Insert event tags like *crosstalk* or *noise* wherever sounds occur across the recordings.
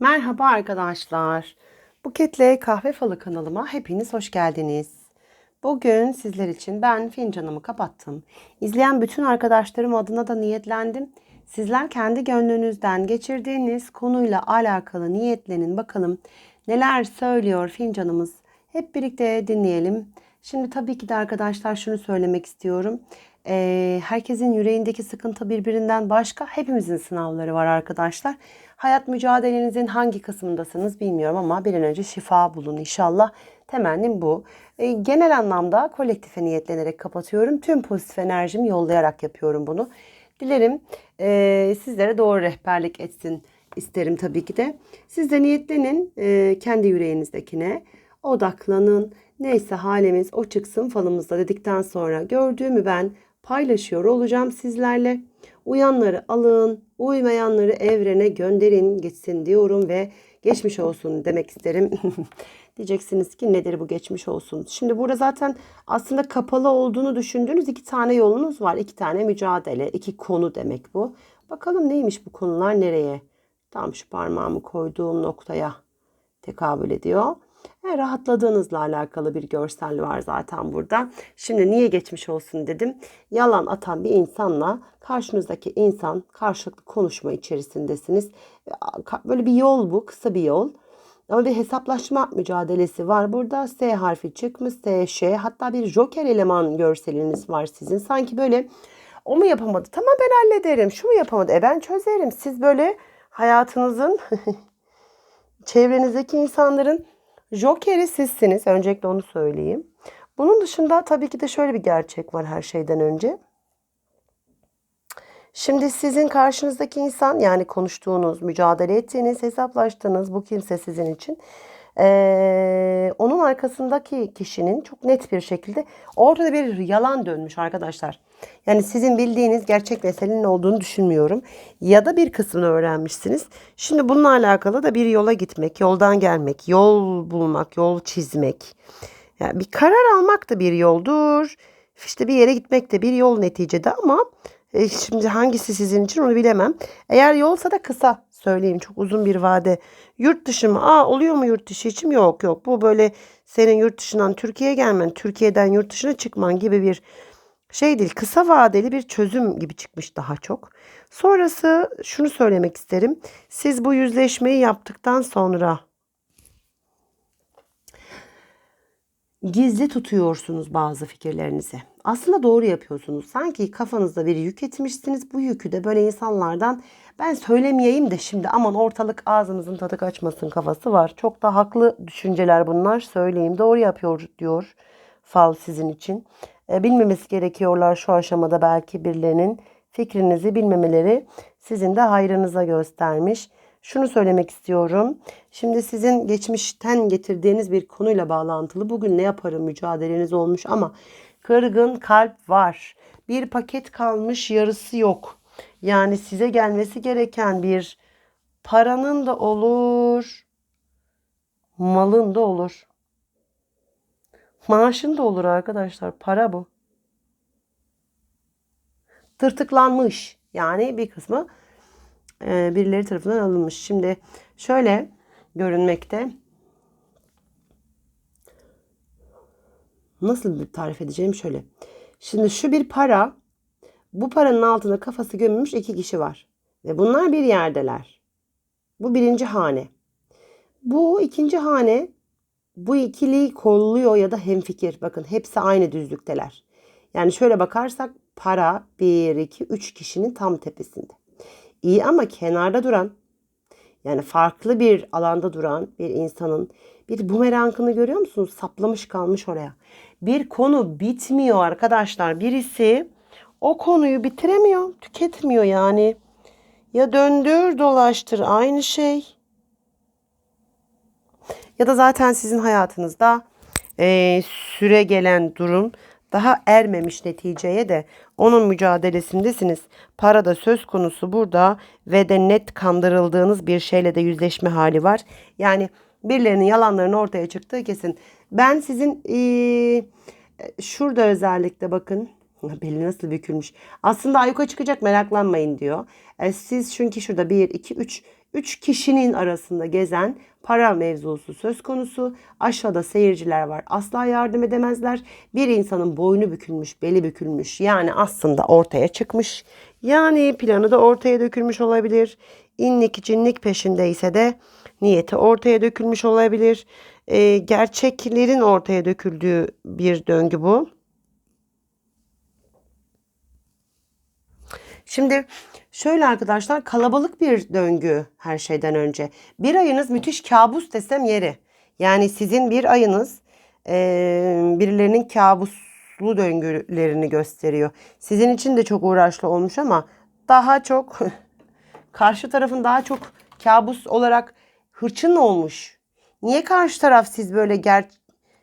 Merhaba arkadaşlar. Buketle Kahve Falı kanalıma hepiniz hoş geldiniz. Bugün sizler için ben fincanımı kapattım. İzleyen bütün arkadaşlarım adına da niyetlendim. Sizler kendi gönlünüzden geçirdiğiniz konuyla alakalı niyetlenin bakalım neler söylüyor fincanımız. Hep birlikte dinleyelim. Şimdi tabii ki de arkadaşlar şunu söylemek istiyorum. Ee, herkesin yüreğindeki sıkıntı birbirinden başka. Hepimizin sınavları var arkadaşlar. Hayat mücadelenizin hangi kısmındasınız bilmiyorum ama bir an önce şifa bulun inşallah. Temennim bu. Ee, genel anlamda kolektife niyetlenerek kapatıyorum. Tüm pozitif enerjimi yollayarak yapıyorum bunu. Dilerim e, sizlere doğru rehberlik etsin isterim tabii ki de. Siz de niyetlenin e, kendi yüreğinizdekine. Odaklanın. Neyse halimiz o çıksın falımızda dedikten sonra gördüğümü ben paylaşıyor olacağım sizlerle. Uyanları alın, uymayanları evrene gönderin gitsin diyorum ve geçmiş olsun demek isterim. *laughs* Diyeceksiniz ki nedir bu geçmiş olsun. Şimdi burada zaten aslında kapalı olduğunu düşündüğünüz iki tane yolunuz var. İki tane mücadele, iki konu demek bu. Bakalım neymiş bu konular nereye? Tam şu parmağımı koyduğum noktaya tekabül ediyor. E, rahatladığınızla alakalı bir görsel var zaten burada. Şimdi niye geçmiş olsun dedim. Yalan atan bir insanla karşınızdaki insan karşılıklı konuşma içerisindesiniz. E, Böyle bir yol bu, kısa bir yol. Ama bir hesaplaşma mücadelesi var. Burada S harfi çıkmış, S, Ş. Hatta bir joker eleman görseliniz var sizin. Sanki böyle o mu yapamadı? Tamam ben hallederim. Şu mu yapamadı? E ben çözerim. Siz böyle hayatınızın *laughs* çevrenizdeki insanların Joker'i sizsiniz. Öncelikle onu söyleyeyim. Bunun dışında tabii ki de şöyle bir gerçek var her şeyden önce. Şimdi sizin karşınızdaki insan yani konuştuğunuz, mücadele ettiğiniz, hesaplaştığınız bu kimse sizin için. Ee, onun arkasındaki kişinin çok net bir şekilde ortada bir yalan dönmüş arkadaşlar. Yani sizin bildiğiniz gerçek meselenin olduğunu düşünmüyorum. Ya da bir kısmını öğrenmişsiniz. Şimdi bununla alakalı da bir yola gitmek, yoldan gelmek, yol bulmak, yol çizmek. Yani bir karar almak da bir yoldur. İşte bir yere gitmek de bir yol neticede ama e, şimdi hangisi sizin için onu bilemem. Eğer yolsa da kısa söyleyeyim çok uzun bir vade. Yurt dışı mı? Aa oluyor mu yurt dışı için? Yok yok. Bu böyle senin yurt dışından Türkiye'ye gelmen, Türkiye'den yurt dışına çıkman gibi bir şey değil. Kısa vadeli bir çözüm gibi çıkmış daha çok. Sonrası şunu söylemek isterim. Siz bu yüzleşmeyi yaptıktan sonra gizli tutuyorsunuz bazı fikirlerinizi. Aslında doğru yapıyorsunuz. Sanki kafanızda bir yük etmişsiniz. Bu yükü de böyle insanlardan ben söylemeyeyim de şimdi aman ortalık ağzınızın tadı kaçmasın kafası var. Çok da haklı düşünceler bunlar. Söyleyeyim doğru yapıyor diyor fal sizin için. E, bilmemesi gerekiyorlar şu aşamada belki birilerinin fikrinizi bilmemeleri sizin de hayrınıza göstermiş. Şunu söylemek istiyorum. Şimdi sizin geçmişten getirdiğiniz bir konuyla bağlantılı bugün ne yaparım mücadeleniz olmuş ama kırgın kalp var. Bir paket kalmış yarısı yok. Yani size gelmesi gereken bir paranın da olur, malın da olur. Maaşın da olur arkadaşlar. Para bu. Tırtıklanmış. Yani bir kısmı e, birileri tarafından alınmış. Şimdi şöyle görünmekte. Nasıl bir tarif edeceğim şöyle. Şimdi şu bir para. Bu paranın altında kafası gömülmüş iki kişi var. Ve bunlar bir yerdeler. Bu birinci hane. Bu ikinci hane bu ikiliyi kolluyor ya da hemfikir. Bakın hepsi aynı düzlükteler. Yani şöyle bakarsak para 1, 2, 3 kişinin tam tepesinde. İyi ama kenarda duran yani farklı bir alanda duran bir insanın bir bumerangını görüyor musunuz? Saplamış kalmış oraya. Bir konu bitmiyor arkadaşlar. Birisi o konuyu bitiremiyor, tüketmiyor yani. Ya döndür dolaştır aynı şey. Ya da zaten sizin hayatınızda e, süre gelen durum daha ermemiş neticeye de onun mücadelesindesiniz. Para da söz konusu burada ve de net kandırıldığınız bir şeyle de yüzleşme hali var. Yani birilerinin yalanlarının ortaya çıktığı kesin. Ben sizin ee, şurada özellikle bakın *laughs* Belli nasıl bükülmüş. Aslında ayuka çıkacak meraklanmayın diyor. E, siz çünkü şurada 1, 2, 3 Üç kişinin arasında gezen para mevzusu söz konusu. Aşağıda seyirciler var. Asla yardım edemezler. Bir insanın boynu bükülmüş, beli bükülmüş. Yani aslında ortaya çıkmış. Yani planı da ortaya dökülmüş olabilir. İnlik cinlik peşindeyse de niyeti ortaya dökülmüş olabilir. Ee, gerçeklerin ortaya döküldüğü bir döngü bu. Şimdi şöyle arkadaşlar kalabalık bir döngü her şeyden önce. Bir ayınız müthiş kabus desem yeri. Yani sizin bir ayınız eee, birilerinin kabuslu döngülerini gösteriyor. Sizin için de çok uğraşlı olmuş ama daha çok *laughs* karşı tarafın daha çok kabus olarak hırçın olmuş. Niye karşı taraf siz böyle ger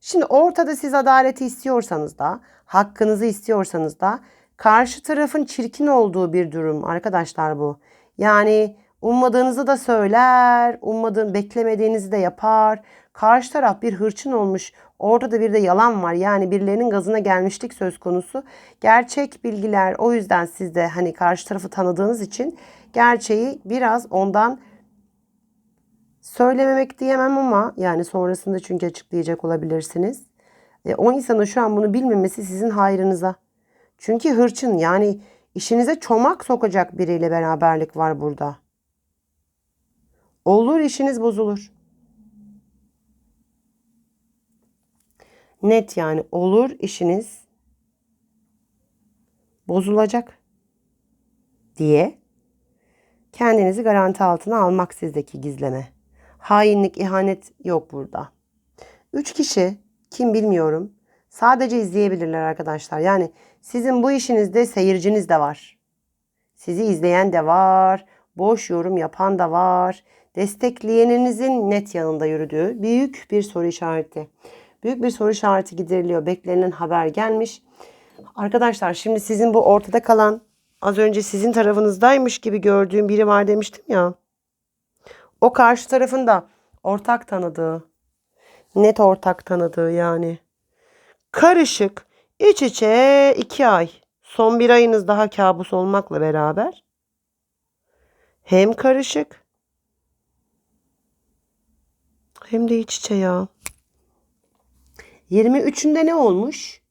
Şimdi ortada siz adaleti istiyorsanız da, hakkınızı istiyorsanız da karşı tarafın çirkin olduğu bir durum arkadaşlar bu. Yani ummadığınızı da söyler, ummadığın beklemediğinizi de yapar. Karşı taraf bir hırçın olmuş. Orada bir de yalan var. Yani birilerinin gazına gelmişlik söz konusu. Gerçek bilgiler o yüzden siz de hani karşı tarafı tanıdığınız için gerçeği biraz ondan söylememek diyemem ama yani sonrasında çünkü açıklayacak olabilirsiniz. E, o insanın şu an bunu bilmemesi sizin hayrınıza. Çünkü hırçın yani işinize çomak sokacak biriyle beraberlik var burada. Olur işiniz bozulur. Net yani olur işiniz bozulacak diye kendinizi garanti altına almak sizdeki gizleme. Hainlik, ihanet yok burada. Üç kişi kim bilmiyorum sadece izleyebilirler arkadaşlar. Yani sizin bu işinizde seyirciniz de var. Sizi izleyen de var. Boş yorum yapan da var. Destekleyeninizin net yanında yürüdüğü büyük bir soru işareti. Büyük bir soru işareti gideriliyor. Beklenen haber gelmiş. Arkadaşlar şimdi sizin bu ortada kalan az önce sizin tarafınızdaymış gibi gördüğüm biri var demiştim ya. O karşı tarafın da ortak tanıdığı. Net ortak tanıdığı yani. Karışık, iç içe iki ay. Son bir ayınız daha kabus olmakla beraber. Hem karışık hem de iç içe ya. 23'ünde ne olmuş?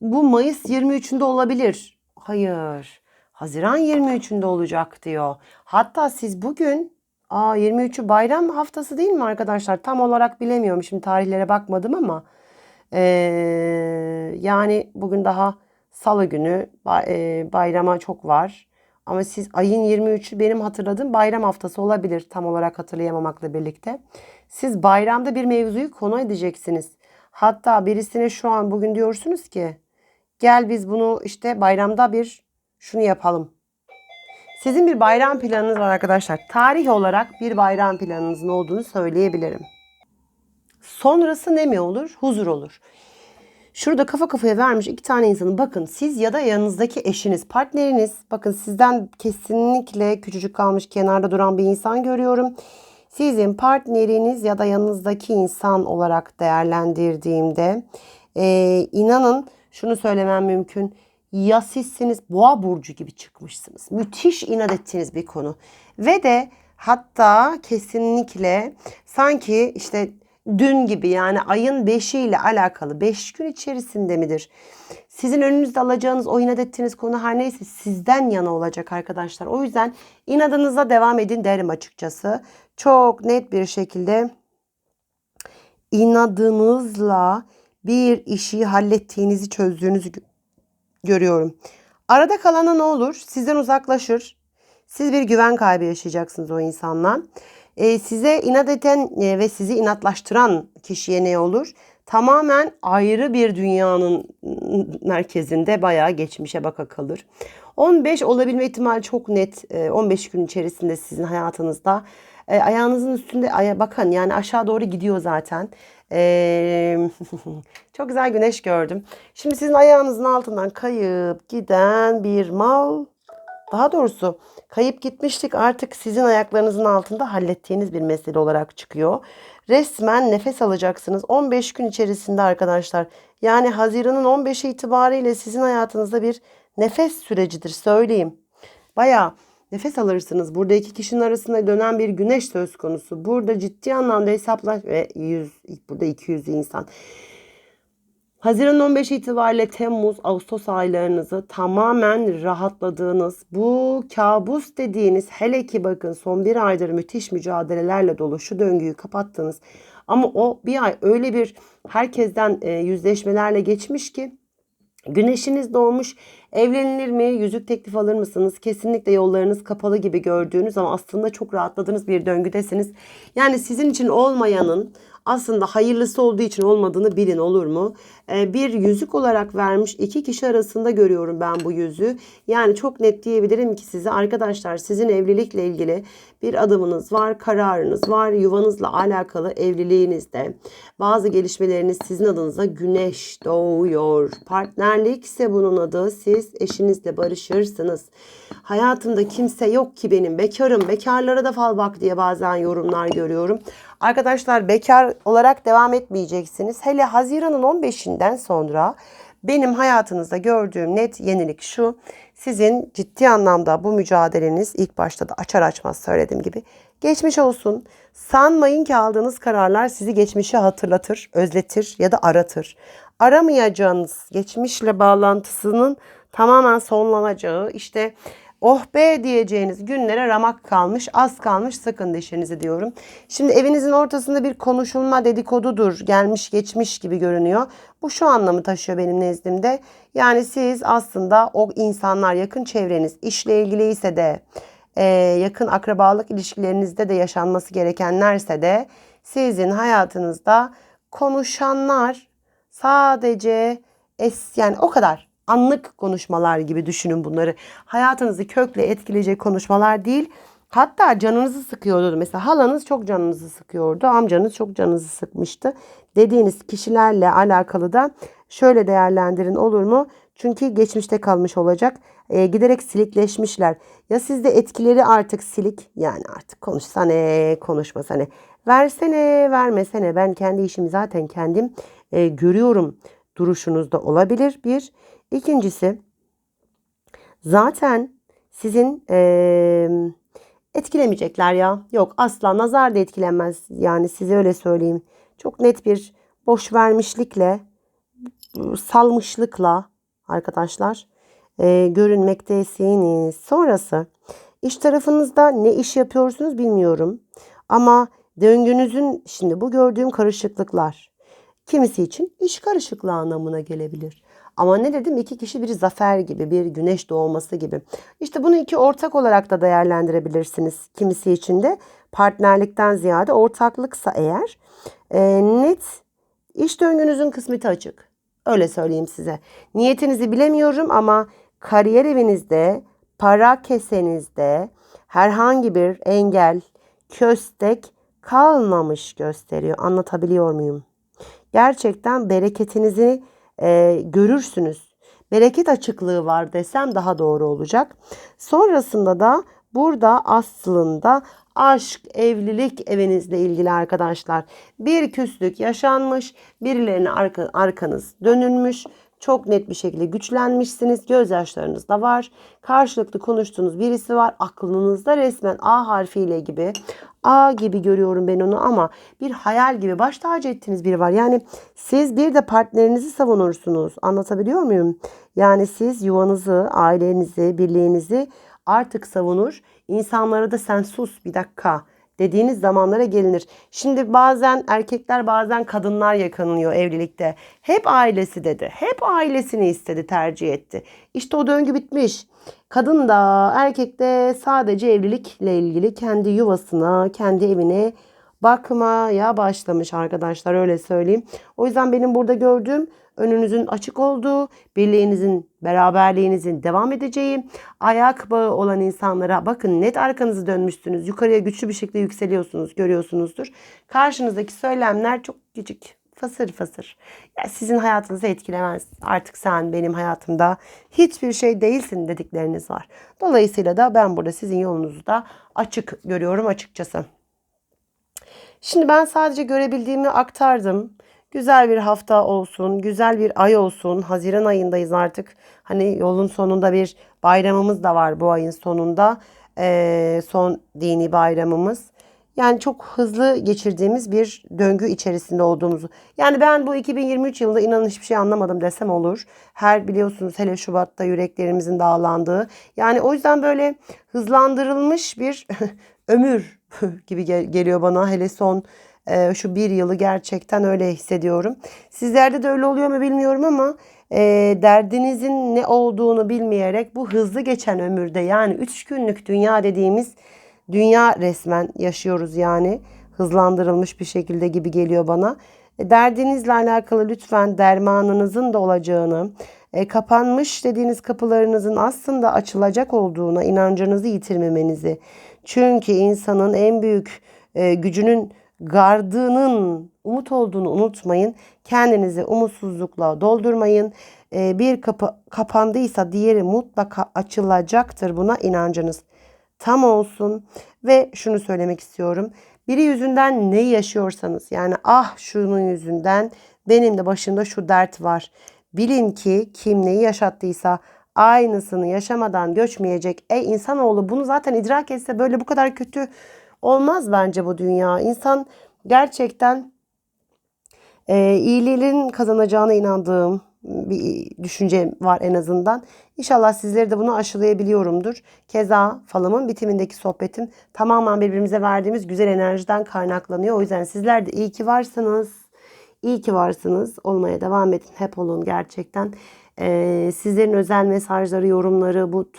Bu Mayıs 23'ünde olabilir. Hayır. Haziran 23'ünde olacak diyor. Hatta siz bugün aa 23'ü bayram haftası değil mi arkadaşlar? Tam olarak bilemiyorum. Şimdi tarihlere bakmadım ama ee, yani bugün daha salı günü bayrama çok var. Ama siz ayın 23'ü benim hatırladığım bayram haftası olabilir tam olarak hatırlayamamakla birlikte. Siz bayramda bir mevzuyu konu edeceksiniz. Hatta birisine şu an bugün diyorsunuz ki gel biz bunu işte bayramda bir şunu yapalım. Sizin bir bayram planınız var arkadaşlar. Tarih olarak bir bayram planınızın olduğunu söyleyebilirim. Sonrası ne mi olur? Huzur olur. Şurada kafa kafaya vermiş iki tane insanın bakın siz ya da yanınızdaki eşiniz, partneriniz bakın sizden kesinlikle küçücük kalmış kenarda duran bir insan görüyorum. Sizin partneriniz ya da yanınızdaki insan olarak değerlendirdiğimde e, inanın şunu söylemem mümkün. Ya sizsiniz boğa burcu gibi çıkmışsınız. Müthiş inat ettiğiniz bir konu. Ve de hatta kesinlikle sanki işte dün gibi yani ayın 5'i ile alakalı 5 gün içerisinde midir? Sizin önünüzde alacağınız o inat ettiğiniz konu her neyse sizden yana olacak arkadaşlar. O yüzden inadınıza devam edin derim açıkçası. Çok net bir şekilde inadınızla bir işi hallettiğinizi çözdüğünüzü görüyorum. Arada kalana ne olur? Sizden uzaklaşır. Siz bir güven kaybı yaşayacaksınız o insanla e, size inat eden e, ve sizi inatlaştıran kişiye ne olur? Tamamen ayrı bir dünyanın merkezinde bayağı geçmişe baka kalır. 15 olabilme ihtimali çok net. E, 15 gün içerisinde sizin hayatınızda. E, ayağınızın üstünde aya bakın yani aşağı doğru gidiyor zaten. E, *laughs* çok güzel güneş gördüm. Şimdi sizin ayağınızın altından kayıp giden bir mal daha doğrusu kayıp gitmiştik artık sizin ayaklarınızın altında hallettiğiniz bir mesele olarak çıkıyor. Resmen nefes alacaksınız 15 gün içerisinde arkadaşlar. Yani Haziran'ın 15'i itibariyle sizin hayatınızda bir nefes sürecidir söyleyeyim. Baya nefes alırsınız. Burada iki kişinin arasında dönen bir güneş söz konusu. Burada ciddi anlamda hesaplaş ve 100 burada 200 insan. Haziran 15 itibariyle Temmuz, Ağustos aylarınızı tamamen rahatladığınız, bu kabus dediğiniz hele ki bakın son bir aydır müthiş mücadelelerle dolu şu döngüyü kapattınız. Ama o bir ay öyle bir herkesten e, yüzleşmelerle geçmiş ki Güneşiniz doğmuş. Evlenilir mi? Yüzük teklif alır mısınız? Kesinlikle yollarınız kapalı gibi gördüğünüz ama aslında çok rahatladığınız bir döngüdesiniz. Yani sizin için olmayanın aslında hayırlısı olduğu için olmadığını bilin olur mu? Ee, bir yüzük olarak vermiş iki kişi arasında görüyorum ben bu yüzüğü. Yani çok net diyebilirim ki size arkadaşlar sizin evlilikle ilgili bir adımınız var, kararınız var, yuvanızla alakalı evliliğinizde bazı gelişmeleriniz sizin adınıza güneş doğuyor. Partnerlik ise bunun adı siz eşinizle barışırsınız. Hayatımda kimse yok ki benim bekarım, bekarlara da fal bak diye bazen yorumlar görüyorum. Arkadaşlar bekar olarak devam etmeyeceksiniz. Hele Haziran'ın 15'inden sonra benim hayatınızda gördüğüm net yenilik şu. Sizin ciddi anlamda bu mücadeleniz ilk başta da açar açmaz söylediğim gibi geçmiş olsun. Sanmayın ki aldığınız kararlar sizi geçmişe hatırlatır, özletir ya da aratır. Aramayacağınız geçmişle bağlantısının tamamen sonlanacağı işte oh be diyeceğiniz günlere ramak kalmış, az kalmış sakın dişinizi diyorum. Şimdi evinizin ortasında bir konuşulma dedikodudur gelmiş geçmiş gibi görünüyor. Bu şu anlamı taşıyor benim nezdimde. Yani siz aslında o insanlar yakın çevreniz işle ilgili ise de e, yakın akrabalık ilişkilerinizde de yaşanması gerekenlerse de sizin hayatınızda konuşanlar sadece es yani o kadar anlık konuşmalar gibi düşünün bunları. Hayatınızı kökle etkileyecek konuşmalar değil. Hatta canınızı sıkıyordu. Mesela halanız çok canınızı sıkıyordu. Amcanız çok canınızı sıkmıştı. Dediğiniz kişilerle alakalı da şöyle değerlendirin olur mu? Çünkü geçmişte kalmış olacak. E, giderek silikleşmişler. Ya sizde etkileri artık silik yani artık konuşsa ne konuşmasa ne. Versene vermesene ben kendi işimi zaten kendim e, görüyorum duruşunuzda olabilir bir. İkincisi zaten sizin e, etkilemeyecekler ya. Yok asla nazar da etkilenmez yani size öyle söyleyeyim. Çok net bir boş vermişlikle salmışlıkla arkadaşlar e, görünmektesiniz. Sonrası iş tarafınızda ne iş yapıyorsunuz bilmiyorum. Ama döngünüzün şimdi bu gördüğüm karışıklıklar kimisi için iş karışıklığı anlamına gelebilir. Ama ne dedim iki kişi bir zafer gibi bir güneş doğması gibi. İşte bunu iki ortak olarak da değerlendirebilirsiniz. Kimisi için de partnerlikten ziyade ortaklıksa eğer e, net iş döngünüzün kısmeti açık. Öyle söyleyeyim size. Niyetinizi bilemiyorum ama kariyer evinizde, para kesenizde herhangi bir engel, köstek kalmamış gösteriyor. Anlatabiliyor muyum? Gerçekten bereketinizi e, görürsünüz. Bereket açıklığı var desem daha doğru olacak. Sonrasında da burada aslında aşk, evlilik evinizle ilgili arkadaşlar bir küslük yaşanmış, birilerine arka, arkanız dönülmüş, çok net bir şekilde güçlenmişsiniz. Gözyaşlarınız da var. Karşılıklı konuştuğunuz birisi var. Aklınızda resmen A harfiyle gibi A gibi görüyorum ben onu ama bir hayal gibi baş tacı ettiğiniz biri var. Yani siz bir de partnerinizi savunursunuz. Anlatabiliyor muyum? Yani siz yuvanızı, ailenizi, birliğinizi artık savunur. İnsanlara da sen sus bir dakika dediğiniz zamanlara gelinir. Şimdi bazen erkekler bazen kadınlar yakınıyor evlilikte. Hep ailesi dedi. Hep ailesini istedi, tercih etti. İşte o döngü bitmiş. Kadın da erkek de sadece evlilikle ilgili kendi yuvasına, kendi evine bakmaya başlamış arkadaşlar öyle söyleyeyim. O yüzden benim burada gördüğüm önünüzün açık olduğu, birliğinizin, beraberliğinizin devam edeceği, ayak bağı olan insanlara bakın net arkanızı dönmüşsünüz. Yukarıya güçlü bir şekilde yükseliyorsunuz, görüyorsunuzdur. Karşınızdaki söylemler çok küçük, fasır fasır. Ya sizin hayatınızı etkilemez. Artık sen benim hayatımda hiçbir şey değilsin dedikleriniz var. Dolayısıyla da ben burada sizin yolunuzu da açık görüyorum açıkçası. Şimdi ben sadece görebildiğimi aktardım. Güzel bir hafta olsun, güzel bir ay olsun. Haziran ayındayız artık. Hani yolun sonunda bir bayramımız da var bu ayın sonunda. Ee, son dini bayramımız. Yani çok hızlı geçirdiğimiz bir döngü içerisinde olduğumuzu. Yani ben bu 2023 yılında inanın hiçbir şey anlamadım desem olur. Her biliyorsunuz hele Şubat'ta yüreklerimizin dağlandığı. Yani o yüzden böyle hızlandırılmış bir *laughs* ömür *laughs* gibi gel- geliyor bana. Hele son e, şu bir yılı gerçekten öyle hissediyorum. Sizlerde de öyle oluyor mu bilmiyorum ama e, derdinizin ne olduğunu bilmeyerek bu hızlı geçen ömürde yani 3 günlük dünya dediğimiz dünya resmen yaşıyoruz yani hızlandırılmış bir şekilde gibi geliyor bana. E, Derdinizle alakalı lütfen dermanınızın da olacağını, e, kapanmış dediğiniz kapılarınızın aslında açılacak olduğuna inancınızı yitirmemenizi. Çünkü insanın en büyük e, gücünün gardının umut olduğunu unutmayın. Kendinizi umutsuzlukla doldurmayın. E, bir kapı kapandıysa diğeri mutlaka açılacaktır buna inancınız tam olsun ve şunu söylemek istiyorum. Biri yüzünden ne yaşıyorsanız yani ah şunun yüzünden benim de başımda şu dert var. Bilin ki kim neyi yaşattıysa aynısını yaşamadan göçmeyecek. E insanoğlu bunu zaten idrak etse böyle bu kadar kötü olmaz bence bu dünya. İnsan gerçekten e, iyiliğin kazanacağına inandığım bir düşünce var en azından. İnşallah sizleri de bunu aşılayabiliyorumdur. Keza falımın bitimindeki sohbetim tamamen birbirimize verdiğimiz güzel enerjiden kaynaklanıyor. O yüzden sizler de iyi ki varsınız. İyi ki varsınız. Olmaya devam edin. Hep olun gerçekten. Ee, sizlerin özel mesajları, yorumları, bu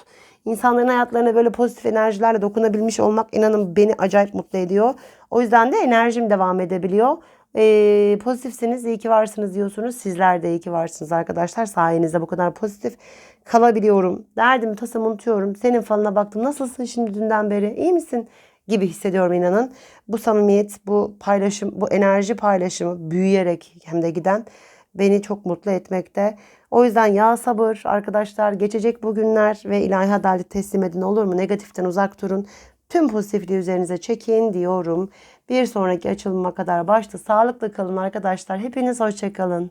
insanların hayatlarına böyle pozitif enerjilerle dokunabilmiş olmak inanın beni acayip mutlu ediyor. O yüzden de enerjim devam edebiliyor. Ee, pozitifsiniz, iyi ki varsınız diyorsunuz. Sizler de iyi ki varsınız arkadaşlar. Sayenizde bu kadar pozitif kalabiliyorum. Derdimi, tasamı unutuyorum. Senin falına baktım. Nasılsın şimdi dünden beri? İyi misin? Gibi hissediyorum inanın. Bu samimiyet, bu paylaşım, bu enerji paylaşımı büyüyerek hem de giden beni çok mutlu etmekte. O yüzden ya sabır arkadaşlar geçecek bu günler ve ilahi adalet teslim edin olur mu? Negatiften uzak durun. Tüm pozitifliği üzerinize çekin diyorum. Bir sonraki açılıma kadar başta sağlıklı kalın arkadaşlar. Hepiniz hoşçakalın.